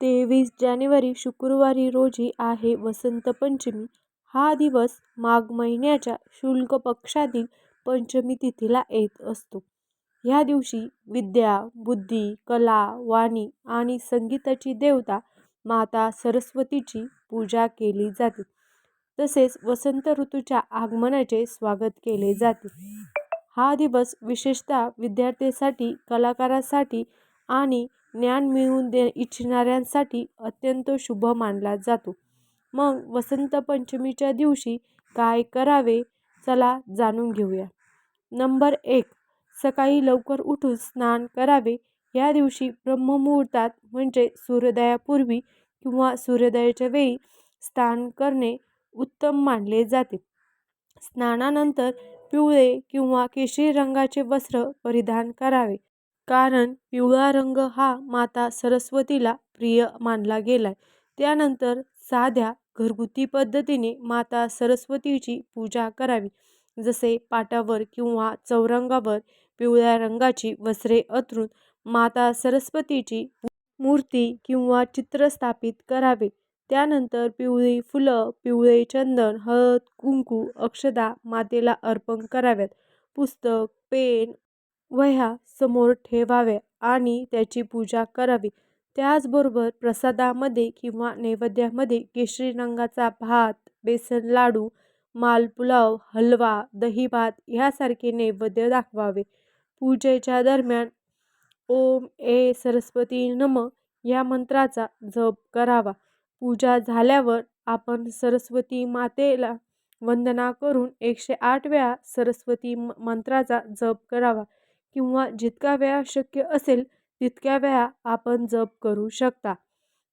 तेवीस जानेवारी शुक्रवारी रोजी आहे वसंत पंचमी हा दिवस माघ महिन्याच्या शुल्क पक्षातील पंचमी तिथीला येत असतो. ह्या दिवशी विद्या, बुद्धी, कला, वाणी आणि संगीताची देवता माता सरस्वतीची पूजा केली जाते. तसेच वसंत ऋतूच्या आगमनाचे स्वागत केले जाते. हा दिवस विशेषतः विद्यार्थ्यांसाठी, कलाकारासाठी आणि ज्ञान मिळवून दे इच्छिणाऱ्यांसाठी अत्यंत शुभ मानला जातो. मग वसंत पंचमीच्या दिवशी काय करावे चला जाणून घेऊया. नंबर एक सकाळी लवकर उठून स्नान करावे. या दिवशी ब्रह्ममुहूर्तात म्हणजे सूर्योदयापूर्वी किंवा सूर्योदयाच्या वेळी स्नान करणे उत्तम मानले जाते. स्नानानंतर पिवळे किंवा केशरी रंगाचे वस्त्र परिधान करावे. कारण पिवळा रंग हा माता सरस्वतीला प्रिय मानला गेलाय. त्यानंतर साध्या, घरगुती पद्धतीने माता सरस्वतीची पूजा करावी. जसे पाटावर किंवा चौरंगावर पिवळ्या रंगाची वस्त्रे अथरून माता सरस्वतीची मूर्ती किंवा चित्र स्थापित करावे. त्यानंतर पिवळी फुलं, पिवळे चंदन, हळद, कुंकू, अक्षदा मातेला अर्पण कराव्यात. पुस्तक, पेन, वह्या समोर ठेवाव्या आणि त्याची पूजा करावी. त्याचबरोबर प्रसादामध्ये किंवा नैवेद्यामध्ये केशरी रंगाचा भात, बेसन लाडू, मालपुलाव, हलवा, दही भात ह्यासारखे नैवेद्य दाखवावे. पूजेच्या दरम्यान ओम ए सरस्वती नम या मंत्राचा जप करावा. पूजा झाल्यावर आपण सरस्वती मातेला वंदना करून एकशे आठ वेळा सरस्वती मंत्राचा जप करावा किंवा जितका वेळा शक्य असेल तितक्या वेळा आपण जप करू शकता.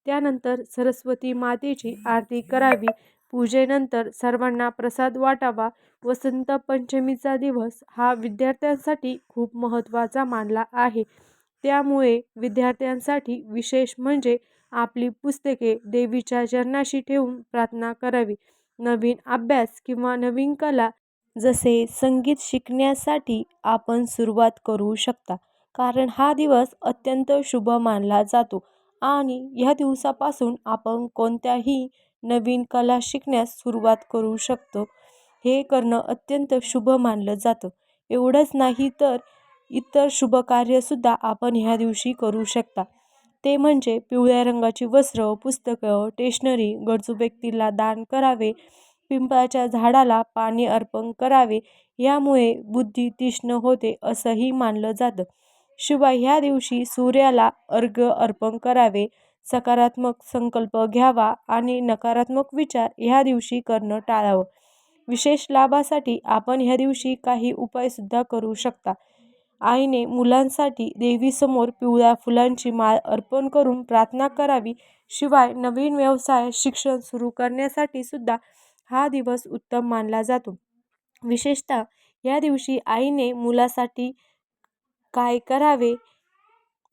त्यानंतर सरस्वती मातेची आरती करावी. पूजेनंतर सर्वांना प्रसाद वाटावा. वसंत पंचमीचा दिवस हा विद्यार्थ्यांसाठी खूप महत्त्वाचा मानला आहे. त्यामुळे विद्यार्थ्यांसाठी विशेष म्हणजे आपली पुस्तके देवीच्या चरणाशी ठेवून प्रार्थना करावी. नवीन अभ्यास किंवा नवीन कला जसे संगीत शिकण्यासाठी आपण सुरुवात करू शकता. कारण हा दिवस अत्यंत शुभ मानला जातो आणि ह्या दिवसापासून आपण कोणत्याही नवीन कला शिकण्यास सुरुवात करू शकतो. हे करणं अत्यंत शुभ मानलं जातं. एवढंच नाही तर इतर शुभ कार्यसुद्धा आपण ह्या दिवशी करू शकता. ते म्हणजे पिवळ्या रंगाची वस्त्र, पुस्तकं, टेशनरी गरजू व्यक्तीला दान करावे. पिंपळाच्या झाडाला पाणी अर्पण करावे. यामुळे बुद्धी तीक्ष्ण होते असंही मानलं जातं. शिवाय ह्या दिवशी सूर्याला अर्घ्य अर्पण करावे. सकारात्मक संकल्प घ्यावा आणि नकारात्मक विचार ह्या दिवशी करणं टाळावं. विशेष लाभासाठी आपण ह्या दिवशी काही उपायसुद्धा करू शकता. आईने मुलांसाठी देवीसमोर पिवळ्या फुलांची माळ अर्पण करून प्रार्थना करावी. शिवाय नवीन व्यवसाय, शिक्षण सुरू करण्यासाठी सुद्धा हा दिवस उत्तम मानला जातो. विशेषतः या दिवशी आईने मुलासाठी काय करावे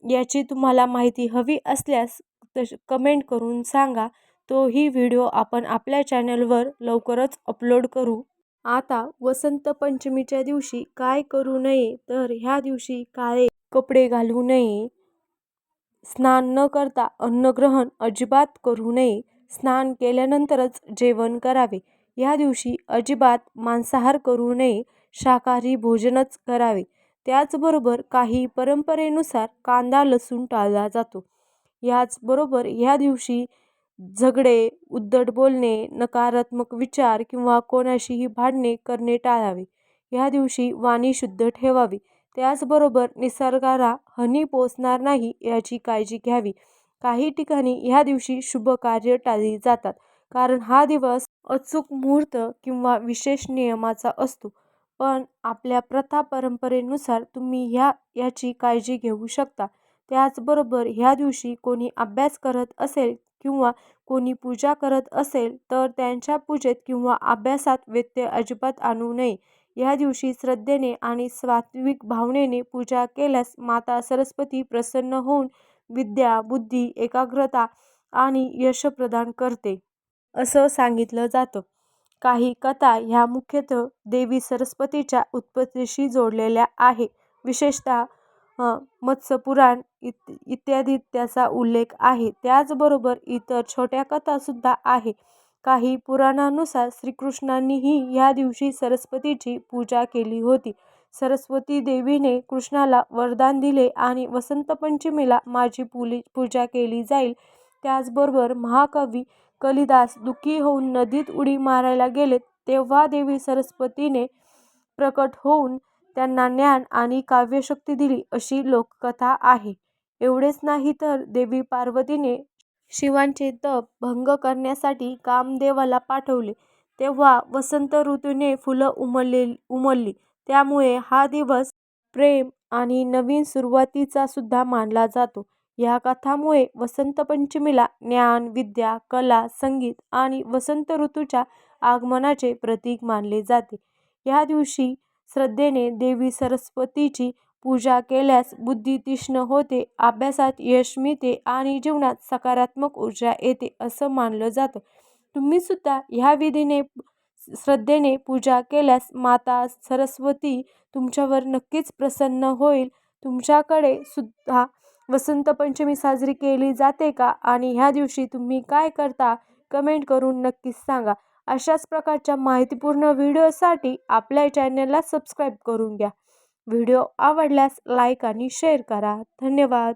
याची तुम्हाला माहिती हवी असल्यास तश कमेंट करून सांगा. तोही व्हिडिओ आपण आपल्या चॅनलवर लवकरच अपलोड करू. आता वसंत पंचमीच्या दिवशी काय करू नये तर ह्या दिवशी काळे कपडे घालू नये. स्नान न करता अन्नग्रहण अजिबात करू नये. स्नान केल्यानंतरच जेवण करावे. या दिवशी अजिबात मांसाहार करू नये. शाकाहारी भोजनच करावे. त्याचबरोबर काही परंपरेनुसार कांदा लसूण टाळला जातो. याचबरोबर ह्या दिवशी झगडे, उद्धट बोलणे, नकारात्मक विचार किंवा कोणाशीही भांडणे करणे टाळावे. ह्या दिवशी वाणी शुद्ध ठेवावी. त्याचबरोबर निसर्गाला हनी पोचणार नाही याची काळजी घ्यावी. काही ठिकाणी ह्या दिवशी शुभकार्य टाळली जातात. कारण हा दिवस अचूक मुहूर्त किंवा विशेष नियमाचा असतो. पण आपल्या प्रथा परंपरेनुसार तुम्ही ह्या याची काळजी घेऊ शकता. त्याचबरोबर ह्या दिवशी कोणी अभ्यास करत असेल किंवा कोणी पूजा करत असेल तर त्यांच्या पूजेत किंवा अभ्यासात व्यत्यय अजिबात आणू नये. या दिवशी श्रद्धेने आणि सात्विक भावनेने पूजा केल्यास माता सरस्वती प्रसन्न होऊन विद्या, बुद्धी, एकाग्रता आणि यश प्रदान करते. असं सांगितलं जातं. काही कथा ह्या मुख्यतः देवी सरस्वतीच्या उत्पत्तीशी जोडलेल्या आहे विशेषतः मत्स्यपुराण इत इत्यादीत त्याचा उल्लेख आहे त्याचबरोबर इतर छोट्या कथासुद्धा आहे काही पुराणानुसार श्रीकृष्णांनीही ह्या दिवशी सरस्वतीची पूजा केली होती सरस्वती देवीने कृष्णाला वरदान दिले आणि वसंत पंचमीला माझी पुली पूजा केली जाईल. त्याचबरोबर महाकवी कलिदास दुःखी होऊन नदीत उडी मारायला गेले तेव्हा देवी सरस्वतीने प्रकट होऊन त्यांना ज्ञान आणि काव्यशक्ती दिली अशी लोककथा आहे. एवढेच नाही तर देवी पार्वतीने शिवांचे तप भंग करण्यासाठी कामदेवाला पाठवले. तेव्हा वसंत ऋतूने फुलं उमलले उमलली. त्यामुळे हा दिवस प्रेम आणि नवीन सुरुवातीचा सुद्धा मानला जातो. या कथामुळे वसंत पंचमीला ज्ञान विद्या कला संगीत आणि वसंत ऋतूच्या आगमनाचे प्रतीक मानले जाते. या दिवशी श्रद्धेने देवी सरस्वतीची पूजा केल्यास बुद्धी तीक्ष्ण होते अभ्यासात यश मिळते आणि जीवनात सकारात्मक ऊर्जा येते असं मानलं जातं. तुम्हीसुद्धा ह्या विधीने श्रद्धेने पूजा केल्यास माता सरस्वती तुमच्यावर नक्कीच प्रसन्न होईल. तुमच्याकडे सुद्धा वसंत पंचमी साजरी केली जाते का? आणि ह्या दिवशी तुम्ही काय करता? कमेंट करून नक्कीच सांगा. अशाच प्रकारच्या माहितीपूर्ण व्हिडिओसाठी आपल्या चॅनलला सबस्क्राईब करून घ्या. व्हिडिओ आवडल्यास लाईक आणि शेअर करा. धन्यवाद.